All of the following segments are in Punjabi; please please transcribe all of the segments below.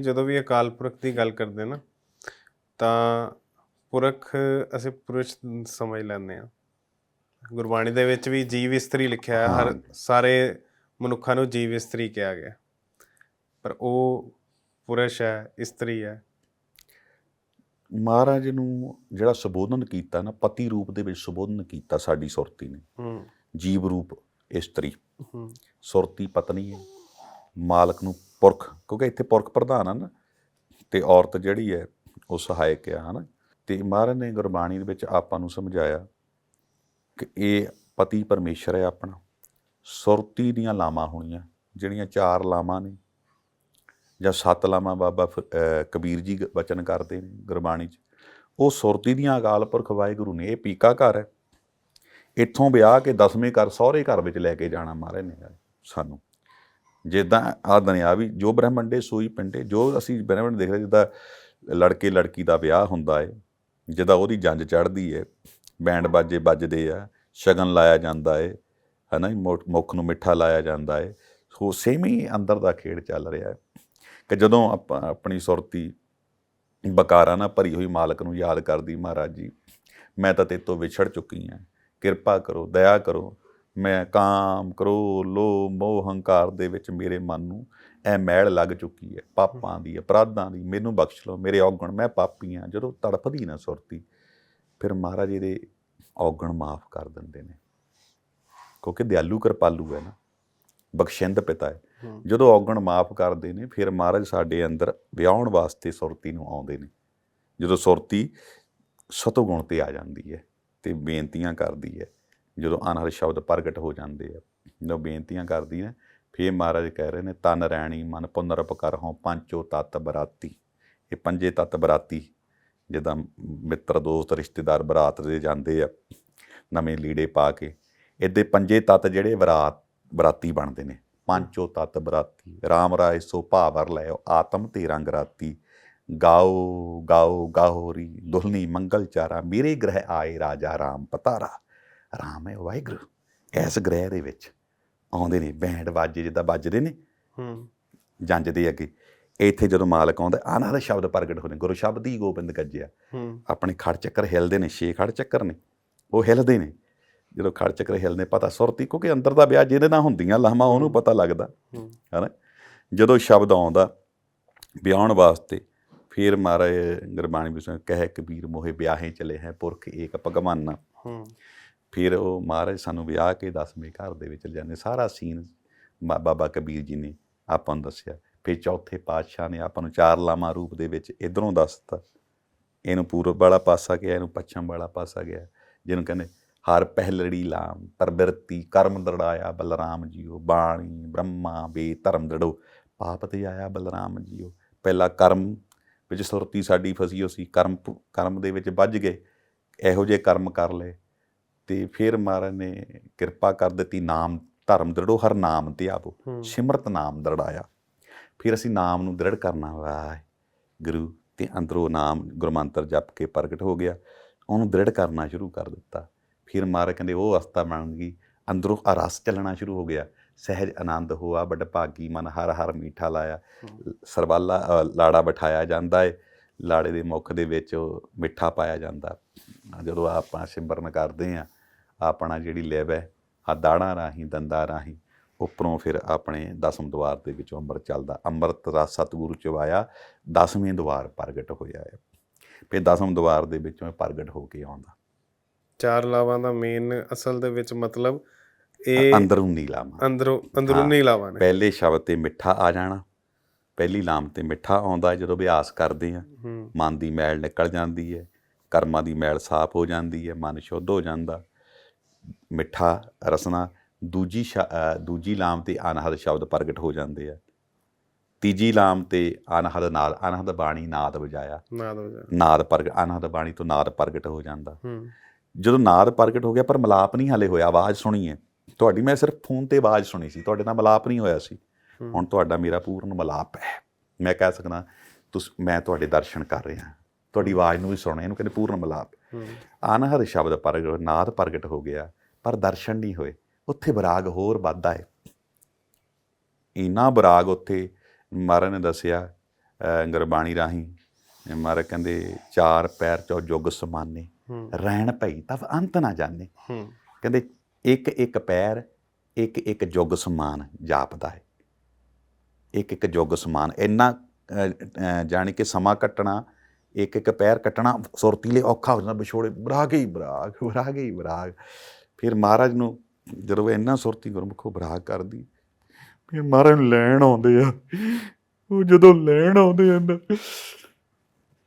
ਜਦੋਂ ਵੀ ਅਕਾਲ ਪੁਰਖ ਦੀ ਗੱਲ ਕਰਦੇ ਨਾ ਤਾਂ ਪੁਰਖ ਅਸੀਂ ਪੁਰਸ਼ ਸਮਝ ਲੈਂਦੇ ਆ ਗੁਰਬਾਣੀ ਦੇ ਵਿੱਚ ਵੀ ਜੀਵ ਇਸਤਰੀ ਲਿਖਿਆ ਹੈ ਹਰ। ਸਾਰੇ ਮਨੁੱਖਾਂ ਨੂੰ ਜੀਵ ਇਸਤਰੀ ਕਿਹਾ ਗਿਆ। ਪਰ ਉਹ ਪੁਰਸ਼ ਹੈ ਇਸਤਰੀ ਹੈ। ਮਹਾਰਾਜ ਨੂੰ ਜਿਹੜਾ ਸੰਬੋਧਨ ਕੀਤਾ ਨਾ ਪਤੀ ਰੂਪ ਦੇ ਵਿੱਚ ਸੰਬੋਧਨ ਕੀਤਾ ਸਾਡੀ ਸੁਰਤੀ ਨੇ। ਹੂੰ। ਜੀਵ ਰੂਪ ਇਸਤਰੀ। ਹੂੰ। ਸੁਰਤੀ ਪਤਨੀ ਹੈ। ਮਾਲਕ ਨੂੰ ਪੁਰਖ, ਕਿਉਂਕਿ ਇੱਥੇ ਪੁਰਖ ਪ੍ਰਧਾਨ ਆ ਨਾ ਤੇ ਔਰਤ ਜਿਹੜੀ ਹੈ ਉਹ ਸਹਾਇਕ ਆ ਹਨਾ? ਤੇ ਮਹਾਰਾਜ ਨੇ ਗੁਰਬਾਣੀ ਦੇ ਵਿੱਚ ਆਪਾਂ ਨੂੰ ਸਮਝਾਇਆ ਕਿ ਇਹ ਪਤੀ ਪਰਮੇਸ਼ਰ ਹੈ ਆਪਣਾ। ਸੁਰਤੀ ਦੀਆਂ ਲਾਵਾਂ ਹੋਣੀਆਂ, ਜਿਹੜੀਆਂ ਚਾਰ ਲਾਵਾਂ ਨੇ ਜਾਂ ਸੱਤ ਲਾਵਾਂ ਬਾਬਾ ਫ- ਕਬੀਰ ਜੀ ਗ- ਬਚਨ ਕਰਦੇ ਨੇ ਗੁਰਬਾਣੀ 'ਚ। ਉਹ ਸੁਰਤੀ ਦੀਆਂ ਅਕਾਲ ਪੁਰਖ ਵਾਹਿਗੁਰੂ ਨੇ, ਇਹ ਪੀਕਾ ਘਰ ਹੈ। ਇੱਥੋਂ ਵਿਆਹ ਕੇ ਦਸਵੇਂ ਘਰ, ਸਹੁਰੇ ਘਰ ਵਿੱਚ ਲੈ ਕੇ ਜਾਣਾ ਮਹਾਰਾਜ ਨੇ ਸਾਨੂੰ। ਜਿੱਦਾਂ ਆ ਦੁਨਿਆਵੀ ਜੋ ਬ੍ਰਹਮੰਡੇ ਸੋਈ ਪਿੰਡੇ ਜੋ ਅਸੀਂ ਬ੍ਰਹਮੰਡ ਦੇਖ ਰਹੇ ਜਿੱਦਾਂ ਲੜਕੇ ਲੜਕੀ ਦਾ ਵਿਆਹ ਹੁੰਦਾ ਹੈ ਜਿੱਦਾਂ ਉਹਦੀ ਜੰਜ ਚੜ੍ਹਦੀ ਹੈ ਬੈਂਡ ਬਾਜੇ ਵੱਜਦੇ ਆ ਸ਼ਗਨ ਲਾਇਆ ਜਾਂਦਾ ਹੈ ਹਨਾ ਜੀ, ਮੁੱਖ ਨੂੰ ਮਿੱਠਾ ਲਾਇਆ ਜਾਂਦਾ ਏ। ਸੋ ਸੇਮ ਹੀ ਅੰਦਰ ਦਾ ਖੇਡ ਚੱਲ ਰਿਹਾ ਹੈ ਕਿ ਜਦੋਂ ਆਪਾਂ ਆਪਣੀ ਸੁਰਤੀ ਬਕਾਰਾਂ ਨਾਲ ਭਰੀ ਹੋਈ ਮਾਲਕ ਨੂੰ ਯਾਦ ਕਰਦੀ ਮਹਾਰਾਜ ਜੀ ਮੈਂ ਤਾਂ ਤੇਤੋਂ ਵਿਛੜ ਚੁੱਕੀ ਹਾਂ ਕਿਰਪਾ ਕਰੋ ਦਇਆ ਕਰੋ। ਮੈਂ ਕਾਮ ਕਰੋ ਲੋ ਮੋਹ ਹੰਕਾਰ ਦੇ ਵਿੱਚ ਮੇਰੇ ਮਨ ਨੂੰ ਇਹ ਮੈਲ ਲੱਗ ਚੁੱਕੀ ਹੈ। ਪਾਪਾਂ ਦੀ ਅਪਰਾਧਾਂ ਦੀ ਮੈਨੂੰ ਬਖਸ਼ ਲਓ ਮੇਰੇ ਔਗਣ ਮੈਂ ਪਾਪੀ ਹਾਂ। ਜਦੋਂ ਤੜਫਦੀ ਨਾ ਸੁਰਤੀ ਫਿਰ ਮਹਾਰਾਜ ਇਹਦੇ ਔਗਣ ਮਾਫ ਕਰ ਦਿੰਦੇ ਨੇ। ਕਿਉਂਕਿ ਦਿਆਲੂ ਕਿਰਪਾਲੂ ਹੈ ਨਾ ਬਖਸ਼ਿੰਦ ਪਿਤਾ ਹੈ। ਜਦੋਂ ਔਗਣ ਮਾਫ ਕਰਦੇ ਨੇ ਫਿਰ ਮਹਾਰਾਜ ਸਾਡੇ ਅੰਦਰ ਵਿਆਹਣ ਵਾਸਤੇ ਸੁਰਤੀ ਨੂੰ ਆਉਂਦੇ ਨੇ। ਜਦੋਂ ਸੁਰਤੀ ਸਤੋਗੁਣ ਤੇ ਆ ਜਾਂਦੀ ਹੈ ਤੇ ਬੇਨਤੀਆਂ ਕਰਦੀ ਹੈ ਜਦੋਂ ਅਨਹਦ ਸ਼ਬਦ ਪ੍ਰਗਟ ਹੋ ਜਾਂਦੇ ਆ, ਜਦੋਂ ਬੇਨਤੀਆਂ ਕਰਦੀ ਨੇ ਫਿਰ ਮਹਾਰਾਜ ਕਹਿ ਰਹੇ ਨੇ, ਤਨ ਰੈਣੀ ਮਨ ਪੁਨਰਪ ਕਰ ਹੋਂ ਪੰਚੋ ਤਤ ਬਰਾਤੀ। ਇਹ ਪੰਜੇ ਤਤ ਬਰਾਤੀ, ਜਿੱਦਾਂ ਮਿੱਤਰ, ਦੋਸਤ, ਰਿਸ਼ਤੇਦਾਰ ਬਰਾਤ ਦੇ ਜਾਂਦੇ ਆ, ਨਵੇਂ ਲੀੜੇ ਪਾ ਕੇ, ਇਹਦੇ ਪੰਜੇ ਤਤ ਜਿਹੜੇ ਬਰਾਤ, ਬਰਾਤੀ ਬਣਦੇ ਨੇ। ਪੰਚੋ ਤਤ ਬਰਾਤੀ RAM ਰਾਏ ਸੋ ਭਾਵਰ ਲਿਓ ਆਤਮ ਤੇ ਰੰਗ ਰਾਤੀ। ਗਾਓ ਗਾਓ ਗਾਹੋਰੀ ਦੁਲਨੀ ਮੰਗਲ ਚਾਰਾ, ਮੇਰੇ ਗ੍ਰਹਿ ਆਏ ਰਾਜਾ RAM ਪਤਾਰਾ। RAM ਹੈ ਵਾਹਿਗੁਰੂ। ਇਸ ਗ੍ਰਹਿ ਦੇ ਵਿੱਚ ਆਉਂਦੇ ਨੇ ਬੈਂਡ ਬਾਜੇ ਜਿੱਦਾਂ ਵੱਜਦੇ ਨੇ। ਹੂੰ। ਜੰਜ ਦੇ ਅੱਗੇ। ਇੱਥੇ ਜਦੋਂ ਮਾਲਕ ਆਉਂਦਾ ਆਨੰਦ ਸ਼ਬਦ ਪ੍ਰਗਟ ਹੁੰਦੇ ਗੁਰੂ ਸ਼ਬਦ ਹੀ ਗੋਬਿੰਦ ਗੱਜਿਆ। ਹੂੰ। ਆਪਣੇ ਖੜ ਚੱਕਰ ਹਿਲਦੇ ਨੇ ਛੇ ਖੜ ਚੱਕਰ ਨੇ। ਉਹ ਹਿਲਦੇ ਨੇ। ਜਦੋਂ ਖੜ ਚੱਕਰ ਹਿਲਦੇ ਪਤਾ ਸੁਰਤੀ ਕਿਉਂਕਿ ਅੰਦਰ ਦਾ ਵਿਆਹ ਜਿਹਦੇ ਨਾਲ ਹੁੰਦੀਆਂ ਲਾਵਾਂ ਉਹਨੂੰ ਪਤਾ ਲੱਗਦਾ। ਹੂੰ। ਹਨਾ? ਜਦੋਂ ਸ਼ਬਦ ਆਉਂਦਾ ਵਿਆਹਣ ਵਾਸਤੇ ਫਿਰ ਮਹਾਰਾਜ ਗੁਰਬਾਣੀ ਵਿੱਚ ਕਹਿ ਕਬੀਰ ਮੋਹਿ ਵਿਆਹੇ ਚਲੇ ਹੈ ਪੁਰਖ ਏਕ ਭਗਵਾਨਾ। ਹੂੰ। ਫਿਰ ਉਹ ਮਹਾਰਾਜ ਸਾਨੂੰ ਵਿਆਹ ਕੇ ਦਸਵੇਂ ਘਰ ਦੇ ਵਿੱਚ ਲਿਜਾਂਦੇ। ਸਾਰਾ ਸੀਨ ਬਾਬਾ ਕਬੀਰ ਜੀ ਨੇ ਆਪਾਂ ਨੂੰ ਦੱਸਿਆ। ਫਿਰ ਚੌਥੇ ਪਾਤਸ਼ਾਹ ਨੇ ਆਪਾਂ ਨੂੰ ਚਾਰ ਲਾਮਾ ਰੂਪ ਦੇ ਵਿੱਚ ਇਧਰੋਂ ਦੱਸਤਾ ਇਹਨੂੰ ਪੂਰਬ ਵਾਲਾ ਪਾਸਾ ਗਿਆ ਇਹਨੂੰ ਪੱਛਮ ਵਾਲਾ ਪਾਸਾ ਗਿਆ ਜਿਹਨੂੰ ਕਹਿੰਦੇ ਹਰ ਪਹਿਲੜੀ ਲਾਮ ਪਰਬਿਰਤੀ ਕਰਮ ਦੜਾਇਆ ਬਲਰਾਮ ਜੀਓ, ਬਾਣੀ, ਬ੍ਰਹਮਾ ਬੇ ਧਰਮ ਦੜੋ, ਪਾਪ ਤੇ ਆਇਆ ਬਲਰਾਮ ਜੀਓ। ਪਹਿਲਾ ਕਰਮ ਵਿੱਚ ਸੁਰਤੀ ਸਾਡੀ ਫਸੀ ਹੋ ਕਰਮ ਪ- ਕਰਮ ਦੇ ਵਿੱਚ ਵੱਜ ਗਏ। ਇਹੋ ਜਿਹੇ ਕਰਮ ਕਰ ਲਏ। ਤੇ ਫਿਰ ਮਹਾਰਾਜ ਨੇ ਕਿਰਪਾ ਕਰ ਦਿੱਤੀ ਨਾਮ ਧਰਮ ਦ੍ਰਿੜੋ ਹਰ ਨਾਮ ਤੇ ਆਵੋ ਸਿਮਰਤ ਨਾਮ ਦ੍ਰਿੜਾਇਆ। ਫਿਰ ਅਸੀਂ ਨਾਮ ਨੂੰ ਦ੍ਰਿੜ ਕਰਨਾ ਵਾਹਿ ਗੁਰੂ ਤੇ ਅੰਦਰੋਂ ਨਾਮ ਗੁਰਮੰਤਰ ਜਪ ਕੇ ਪ੍ਰਗਟ ਹੋ ਗਿਆ। ਉਹਨੂੰ ਦ੍ਰਿੜ ਕਰਨਾ ਸ਼ੁਰੂ ਕਰ ਦਿੱਤਾ। ਫਿਰ ਮਹਾਰਾਜ ਕਹਿੰਦੇ ਉਹ ਅਵਸਥਾ ਬਣ ਗਈ। ਅੰਦਰੋਂ ਰਸ ਚੱਲਣਾ ਸ਼ੁਰੂ ਹੋ ਗਿਆ। ਸਹਿਜ ਆਨੰਦ ਹੋਆ ਬੜ ਭਾਗੀ ਮਨ ਹਰ ਹਰ ਮੀਠਾ ਲਾਇਆ। ਅ, ਲਾੜਾ ਬਿਠਾਇਆ ਜਾਂਦਾ ਹੈ ਲਾੜੇ ਦੇ ਮੁਖ ਦੇ ਵਿੱਚ ਮਿੱਠਾ ਪਾਇਆ ਜਾਂਦਾ। ਜਦੋਂ ਆਪਾਂ ਸਿਮਰਨ ਕਰਦੇ ਆ ਆਪਣਾ ਜਿਹੜੀ ਲਿਵ ਹੈ ਆ ਦਾੜਾਂ ਰਾਹੀਂ ਦੰਦਾਂ ਰਾਹੀਂ ਉੱਪਰੋਂ ਫਿਰ ਆਪਣੇ ਦਸਮ ਦਵਾਰ ਦੇ ਵਿੱਚੋਂ ਅੰਮ੍ਰਿਤ ਚੱਲਦਾ। ਅੰਮ੍ਰਿਤ ਰਸ ਸਤਿਗੁਰੂ ਚ ਆਇਆ ਦਸਵੇਂ ਦਵਾਰ ਪ੍ਰਗਟ ਹੋਇਆ ਹੈ। ਫਿਰ ਦਸਮ ਦਵਾਰ ਦੇ ਵਿੱਚੋਂ ਪ੍ਰਗਟ ਹੋ ਕੇ ਆਉਂਦਾ। ਚਾਰ ਲਾਵਾਂ ਦਾ ਮੇਨ ਅਸਲ ਦੇ ਵਿੱਚ ਮਤਲਬ ਇਹ ਅੰਦਰੂਨੀ ਲਾਮਾ ਅੰਦਰੋਂ ਅੰਦਰੂਨੀ ਲਾਵਾਂ ਨੇ। ਪਹਿਲੇ ਸ਼ਬਦ ਤੇ ਮਿੱਠਾ ਆ ਜਾਣਾ ਪਹਿਲੀ ਲਾਮ ਤੇ ਮਿੱਠਾ ਆਉਂਦਾ ਜਦੋਂ ਅਭਿਆਸ ਕਰਦੇ ਆ ਹੂੰ। ਮਨ ਦੀ ਮੈਲ ਨਿਕਲ ਜਾਂਦੀ ਹੈ ਕਰਮਾਂ ਦੀ ਮੈਲ ਸਾਫ਼ ਹੋ ਜਾਂਦੀ ਹੈ ਮਨ ਸ਼ੁੱਧ ਹੋ ਜਾਂਦਾ। ਮਿੱਠਾ ਰਸਨਾ ਦੂਜੀ ਦੂਜੀ ਲਾਮ ਤੇ ਅਨਹਦ ਸ਼ਬਦ ਪ੍ਰਗਟ ਹੋ ਜਾਂਦੇ ਆ। ਤੀਜੀ ਲਾਮ ਤੇ ਅਨਹਦ ਨਾਦ ਅਨਹਦ ਬਾਣੀ ਨਾਦ ਵਜਾਇਆ। ਨਾ ਦੋ ਜਾ ਨਾਦ ਪ੍ਰਗਟ ਅਨਹਦ ਬਾਣੀ ਤੋਂ ਨਾਦ ਪ੍ਰਗਟ ਹੋ ਜਾਂਦਾ। ਹੂੰ। ਜਦੋਂ ਨਾਦ ਪ੍ਰਗਟ ਹੋ ਗਿਆ ਪਰ ਮਲਾਪ ਨਹੀਂ ਹਾਲੇ ਹੋਇਆ ਆਵਾਜ਼ ਸੁਣੀ ਹੈ। ਤੁਹਾਡੀ ਮੈਂ ਸਿਰਫ ਫੋਨ ਤੇ ਆਵਾਜ਼ ਸੁਣੀ ਸੀ ਤੁਹਾਡੇ ਨਾਲ ਮਲਾਪ ਨਹੀਂ ਹੋਇਆ ਸੀ। ਹੁਣ ਤੁਹਾਡਾ ਮੇਰਾ ਪੂਰਨ ਮਲਾਪ ਹੈ। ਮੈਂ ਕਹਿ ਸਕਦਾ ਤੁਸੀਂ ਮੈਂ ਤੁਹਾਡੇ ਦਰਸ਼ਨ ਕਰ ਰਿਹਾ। ਤੁਹਾਡੀ ਆਵਾਜ਼ ਨੂੰ ਵੀ ਸੁਣਿਆ ਇਹਨੂੰ ਕਹਿੰਦੇ ਪੂਰਨ ਮਲਾਪ। ਅਨਹਦ ਸ਼ਬਦ ਪ੍ਰਗਟ ਨਾਦ ਪ੍ਰਗਟ ਹੋ ਗਿਆ ਪਰ ਦਰਸ਼ਨ ਨਹੀਂ ਹੋਏ। ਉੱਥੇ ਬਰਾਗ ਹੋਰ ਵੱਧਦਾ ਹੈ। ਇੰਨਾ ਬਰਾਗ ਉੱਥੇ ਮਹਾਰਾਜ ਨੇ ਦੱਸਿਆ ਗੁਰਬਾਣੀ ਰਾਹੀਂ। ਮਹਾਰਾਜ ਕਹਿੰਦੇ ਚਾਰ ਪੈਰ ਚੋ ਜੁਗ ਸਮਾਨੇ ਰਹਿਣ ਭਈ ਤਬ ਅੰਤ ਨਾ ਜਾਣੇ। ਕਹਿੰਦੇ ਇੱਕ ਇੱਕ ਪੈਰ ਇੱਕ ਇੱਕ ਜੁਗ ਸਮਾਨ ਜਾਪਦਾ ਹੈ। ਇੱਕ ਇੱਕ ਜੁਗ ਸਮਾਨ। ਇੰਨਾ ਜਾਣੀ ਕਿ ਸਮਾਂ ਕੱਟਣਾ ਇੱਕ ਇੱਕ ਪੈਰ ਕੱਟਣਾ ਸੁਰਤੀਲੇ ਔਖਾ ਹੋ ਜਾਂਦਾ, ਵਿਛੋੜੇ, ਬਰਾਗ ਹੀ ਬਰਾਗ ਬਰਾਗ ਹੀ ਬਰਾਗ। ਫਿਰ ਮਹਾਰਾਜ ਨੂੰ ਜਦੋਂ ਇੰਨਾ ਸੁਰਤੀ ਗੁਰਮੁਖੋ ਬਰਾਗ ਕਰਦੀ, ਫਿਰ ਮਹਾਰਾਜ ਨੂੰ ਲੈਣ ਆਉਂਦੇ ਆ। ਉਹ ਜਦੋਂ ਲੈਣ ਆਉਂਦੇ ਆ ਨਾ,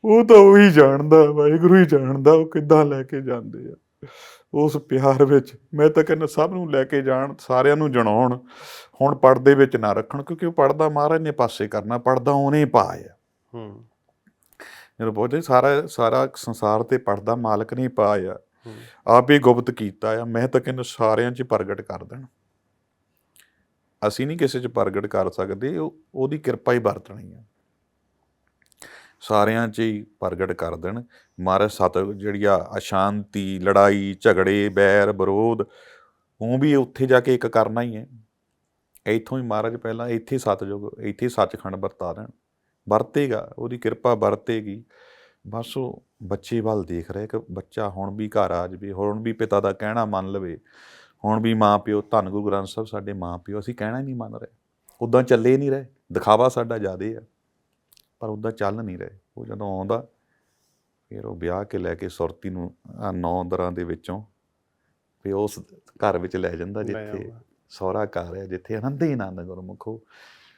ਉਹ ਤਾਂ ਉਹੀ ਜਾਣਦਾ, ਵਾਹਿਗੁਰੂ ਹੀ ਜਾਣਦਾ ਉਹ ਕਿੱਦਾਂ ਲੈ ਕੇ ਜਾਂਦੇ ਆ। ਉਸ ਪਿਆਰ ਵਿੱਚ ਮੈਂ ਤਾਂ ਕਹਿੰਦਾ ਸਭ ਨੂੰ ਲੈ ਕੇ ਜਾਣ, ਸਾਰਿਆਂ ਨੂੰ ਜਣਾਉਣ, ਹੁਣ ਪਰਦੇ ਵਿੱਚ ਨਾ ਰੱਖਣ, ਕਿਉਂਕਿ ਉਹ ਪਰਦਾ ਮਹਾਰਾਜ ਨੇ ਪਾਸੇ ਕਰਨਾ, ਪਰਦਾ ਉਹਨੇ ਪਾਇਆ। ਹੂੰ। ਜਦੋਂ ਬੋਲਦੇ ਸਾਰਾ ਸਾਰਾ ਸੰਸਾਰ ਤੇ ਪਰਦਾ ਮਾਲਕ ਨੇ ਪਾਇਆ ਆਪ ਹੀ ਗੁਪਤ ਕੀਤਾ ਆ ਮੈਂ ਤਾਂ ਕਹਿੰਦਾ ਸਾਰਿਆਂ 'ਚ ਪ੍ਰਗਟ ਕਰ ਦੇਣ। ਅਸੀਂ ਨਹੀਂ ਕਿਸੇ 'ਚ ਪ੍ਰਗਟ ਕਰ ਸਕਦੇ ਉਹ ਉਹਦੀ ਕਿਰਪਾ ਹੀ ਵਰਤਣੀ ਆ। ਸਾਰਿਆਂ 'ਚ ਹੀ ਪ੍ਰਗਟ ਕਰ ਦੇਣ। ਮਹਾਰਾਜ ਸਤ ਜਿਹੜੀ ਆ ਅਸ਼ਾਂਤੀ ਲੜਾਈ ਝਗੜੇ ਬੈਰ ਵਿਰੋਧ ਉਹ ਵੀ ਉੱਥੇ ਜਾ ਕੇ ਇੱਕ ਕਰਨਾ ਹੀ ਹੈ ਇੱਥੋਂ ਹੀ ਮਹਾਰਾਜ ਪਹਿਲਾਂ ਇੱਥੇ ਸਤਜੁਗ ਇੱਥੇ ਸੱਚਖੰਡ ਵਰਤਾ ਦੇਣ। ਵਰਤੇਗਾ ਉਹਦੀ ਕਿਰਪਾ ਵਰਤੇਗੀ। ਬਸ ਉਹ ਬੱਚੇ ਵੱਲ ਦੇਖ ਰਿਹਾ ਕਿ ਬੱਚਾ ਹੁਣ ਵੀ ਘਰ ਆ ਜਾਵੇ ਹੁਣ ਵੀ ਪਿਤਾ ਦਾ ਕਹਿਣਾ ਮੰਨ ਲਵੇ ਹੁਣ ਵੀ ਮਾਂ ਪਿਓ ਧੰਨ ਗੁਰੂ ਗ੍ਰੰਥ ਸਾਹਿਬ ਸਾਡੇ ਮਾਂ ਪਿਓ ਅਸੀਂ ਕਹਿਣਾ ਹੀ ਨਹੀਂ ਮੰਨ ਰਹੇ। ਉਦਾਂ ਚੱਲੇ ਨਹੀਂ ਰਹੇ ਦਿਖਾਵਾ ਸਾਡਾ ਜ਼ਿਆਦੇ ਆ ਪਰ ਉਦਾਂ ਚੱਲ ਨਹੀਂ ਰਹੇ। ਉਹ ਜਦੋਂ ਆਉਂਦਾ ਫਿਰ ਉਹ ਵਿਆਹ ਕੇ ਲੈ ਕੇ ਸੁਰਤੀ ਨੂੰ ਨੌ ਦਰਾਂ ਦੇ ਵਿੱਚੋਂ ਵੀ ਉਸ ਘਰ ਵਿੱਚ ਲੈ ਜਾਂਦਾ ਜਿੱਥੇ। ਸਹੁਰਾ ਘਰ ਹੈ ਜਿੱਥੇ ਆਨੰਦ ਹੀ ਆਨੰਦ ਗੁਰਮੁਖੋ।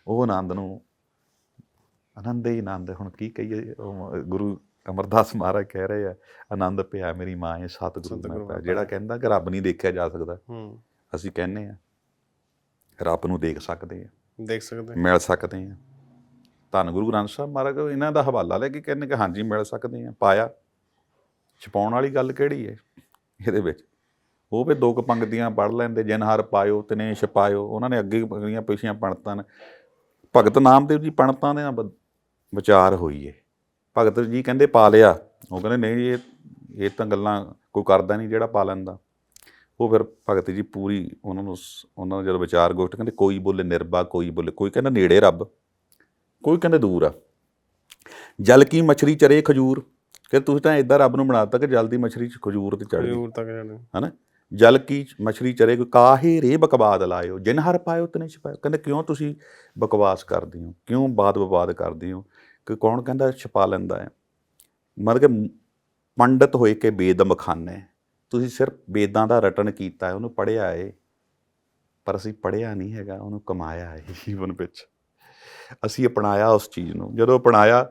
ਉਹ ਆਨੰਦ ਨੂੰ ਆਨੰਦ ਹੀ ਆਨੰਦ ਹੁਣ ਕੀ ਕਹੀਏ ਉਹ ਗੁਰੂ ਅਮਰਦਾਸ ਮਹਾਰਾਜ ਕਹਿ ਰਹੇ ਆ ਆਨੰਦ ਪਿਆ ਮੇਰੀ ਮਾਂ ਹੈ ਸਤਿਗੁਰੂ ਮੈਂ ਪਿਆ। ਜਿਹੜਾ। ਕਹਿੰਦਾ ਕਿ ਰੱਬ ਨਹੀਂ ਦੇਖਿਆ ਜਾ ਸਕਦਾ ਹੂੰ। ਅਸੀਂ ਕਹਿੰਨੇ ਆ ਰੱਬ ਨੂੰ ਦੇਖ ਸਕਦੇ ਆ। ਦੇਖ ਸਕਦੇ ਮਿਲ ਸਕਦੇ ਆ। ਧੰਨ ਗੁਰੂ ਗ੍ਰੰਥ ਸਾਹਿਬ ਮਹਾਰਾਜ ਇਹਨਾਂ ਦਾ ਹਵਾਲਾ ਲੈ ਕੇ ਕਹਿੰਦੇ ਕਿ ਹਾਂਜੀ ਮਿਲ ਸਕਦੇ ਆ। ਪਾਇਆ। ਛਪਾਉਣ ਵਾਲੀ ਗੱਲ ਕਿਹੜੀ ਹੈ ਇਹਦੇ ਵਿੱਚ। ਉਹ ਵੀ ਦੋ ਕੁ ਪੰਕਤੀਆਂ ਪੜ੍ਹ ਲੈਂਦੇ ਜਿਨ ਹਰ ਪਾਇਓ ਤਨੇ ਛਪਾਇਓ ਉਹਨਾਂ ਨੇ ਅੱਗੇ ਪਗੜੀਆਂ ਪਿਛੀਆਂ ਪਣਤਾਂ ਨੇ। ਭਗਤ ਨਾਮਦੇਵ ਜੀ ਪਣਤਾਂ ਦੇ ਨਾਲ ਬ- ਵਿਚਾਰ ਹੋਈ ਏ। ਭਗਤ ਜੀ ਕਹਿੰਦੇ ਪਾ ਲਿਆ। ਉਹ ਕਹਿੰਦੇ ਨਹੀਂ ਇਹ ਇਹ ਤਾਂ ਗੱਲਾਂ ਕੋਈ ਕਰਦਾ ਨਹੀਂ ਜਿਹੜਾ ਪਾ ਲੈਂਦਾ। ਉਹ ਫਿਰ ਭਗਤ ਜੀ ਪੂਰੀ ਉਹਨਾਂ ਨੂੰ ਉਹਨਾਂ ਦਾ ਜਦੋਂ ਵਿਚਾਰ ਗੋਸ਼ਟ ਕਹਿੰਦੇ ਕੋਈ ਬੋਲੇ ਨਿਰਭਾ ਕੋਈ ਬੋਲੇ ਕੋਈ ਕਹਿੰਦਾ ਨੇੜੇ ਰੱਬ ਕੋਈ ਕਹਿੰਦਾ ਦੂਰ ਆ। ਜਲ ਕੀ ਮਛਰੀ ਚਰੇ ਖਜੂਰ। ਕਿ ਤੁਸੀਂ ਤਾਂ ਇਦਾਂ ਰੱਬ ਨੂੰ ਬਣਾਤਾ ਕਿ ਜਲ ਦੀ ਮਛਰੀ ਚ ਖਜੂਰ ਤੇ ਚੜ ਗਈ। ਤੱਕ ਜਾਣੇ। ਹਨਾ? ਜਲ ਕੀ ਮਛਲੀ ਚਰੇ ਕੋ ਕਾਹੇ ਰੇ ਬਕਵਾਦ ਲਾਇਓ, ਜਿਨ ਹਰ ਪਾਇਓ ਤਨੇ ਛਪਾਇਓ। ਕਹਿੰਦੇ ਕਿਉਂ ਤੁਸੀਂ ਬਕਵਾਸ ਕਰਦੇ ਹੋ? ਕਿਉਂ ਬਾਦ ਵਿਵਾਦ ਕਰਦੇ ਹੋ? ਕਿ ਕੌਣ ਕਹਿੰਦਾ ਛਪਾ ਲੈਂਦਾ ਹੈ? ਮਤਲਬ ਕਿ ਪੰਡਤ ਹੋਏ ਕੇ ਵੇਦ ਮਖਾਨੇ ਤੁਸੀਂ ਸਿਰਫ ਵੇਦਾਂ ਦਾ ਰਟਨ ਕੀਤਾ ਹੈ, ਉਹਨੂੰ ਪੜ੍ਹਿਆ ਹੈ ਪਰ ਅਸੀਂ ਪੜ੍ਹਿਆ ਨਹੀਂ ਹੈਗਾ, ਉਹਨੂੰ ਕਮਾਇਆ ਹੈ ਜੀਵਨ ਵਿੱਚ। ਅਸੀਂ ਅਪਣਾਇਆ ਉਸ ਚੀਜ਼ ਨੂੰ। ਜਦੋਂ ਅਪਣਾਇਆ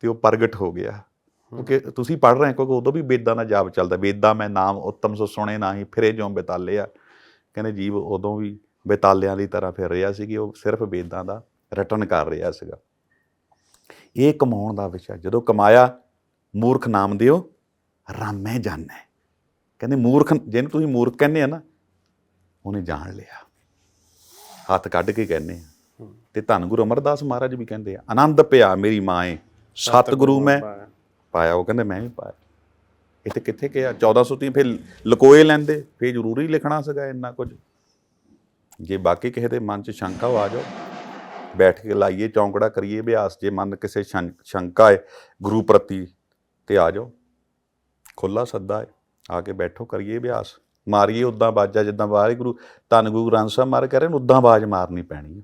ਤੇ ਉਹ ਪ੍ਰਗਟ ਹੋ ਗਿਆ। ਕਿਉਂਕਿ ਤੁਸੀਂ ਪੜ੍ਹ ਰਹੇ ਹੋ ਕਿਉਂਕਿ ਉਦੋਂ ਵੀ ਵੇਦਾਂ ਦਾ ਜਾਪ ਚੱਲਦਾ। ਵੇਦਾਂ ਮੈਂ ਨਾਮ ਉੱਤਮ ਸੋ ਸੁਣੇ ਨਾਹੀ ਫਿਰੇ ਜਿਉ ਬੇਤਾਲਿਆ ਕਹਿੰਦੇ ਜੀਵ ਉਦੋਂ ਵੀ ਬੇਤਾਲਿਆਂ ਦੀ ਤਰ੍ਹਾਂ ਫਿਰ ਰਿਹਾ ਸੀ ਕਿ ਉਹ ਸਿਰਫ ਵੇਦਾਂ ਦਾ ਰਟਨ ਕਰ ਰਿਹਾ ਸੀਗਾ। ਇਹ ਕਮਾਉਣ ਦਾ ਵਿਸ਼ਾ ਜਦੋਂ ਕਮਾਇਆ ਮੂਰਖ ਨਾਮ ਦਿਓ ਰਾਮੈ ਜਾਣੈ। ਕਹਿੰਦੇ ਮੂਰਖ ਜਿਹਨੂੰ ਤੁਸੀਂ ਮੂਰਖ ਕਹਿੰਦੇ ਆ ਨਾ ਉਹਨੇ ਜਾਣ ਲਿਆ। ਹੱਥ ਕੱਢ ਕੇ ਕਹਿੰਦੇ ਆ। ਤੇ ਧੰਨ ਗੁਰੂ ਅਮਰਦਾਸ ਮਹਾਰਾਜ ਵੀ ਕਹਿੰਦੇ ਆ ਆਨੰਦ ਪਿਆ ਮੇਰੀ ਮਾਏ ਸਤਿਗੁਰੂ ਮੈਂ ਪਾਇਆ। ਉਹ ਕਹਿੰਦੇ ਮੈਂ ਵੀ ਪਾਇਆ। ਇਹ ਇੱਥੇ ਕਿੱਥੇ ਕਿਹਾ 1430 ਫਿਰ ਲਕੋਏ ਲੈਂਦੇ, ਫਿਰ ਜ਼ਰੂਰੀ ਲਿਖਣਾ ਸੀਗਾ ਇੰਨਾ ਕੁਝ। ਜੇ ਬਾਕੀ ਕਿਸੇ ਦੇ ਮਨ 'ਚ ਸ਼ੰਕਾ ਹੋ, ਆ ਜਾਓ। ਬੈਠ ਕੇ ਲਾਈਏ, ਚੌਂਕੜਾ ਕਰੀਏ ਅਭਿਆਸ, ਜੇ ਮਨ ਕਿਸੇ ਸ਼ੰ- ਸ਼ੰਕਾ ਹੈ ਗੁਰੂ ਪ੍ਰਤੀ, ਤੇ ਆ ਜਾਓ। ਖੁੱਲਾ ਸੱਦਾ ਹੈ, ਆ ਕੇ ਬੈਠੋ, ਕਰੀਏ ਅਭਿਆਸ। ਮਾਰੀਏ ਉਦਾਂ ਬਾਜਾ, ਜਿੱਦਾਂ ਵਾਹਿਗੁਰੂ, ਧੰਨ ਗੁਰੂ ਗ੍ਰੰਥ ਸਾਹਿਬ ਮਾਰ ਕਹਿ ਰਹੇ ਨੇ, ਉਦਾਂ ਬਾਜ ਮਾਰਨੀ ਪੈਣੀ ਹੈ।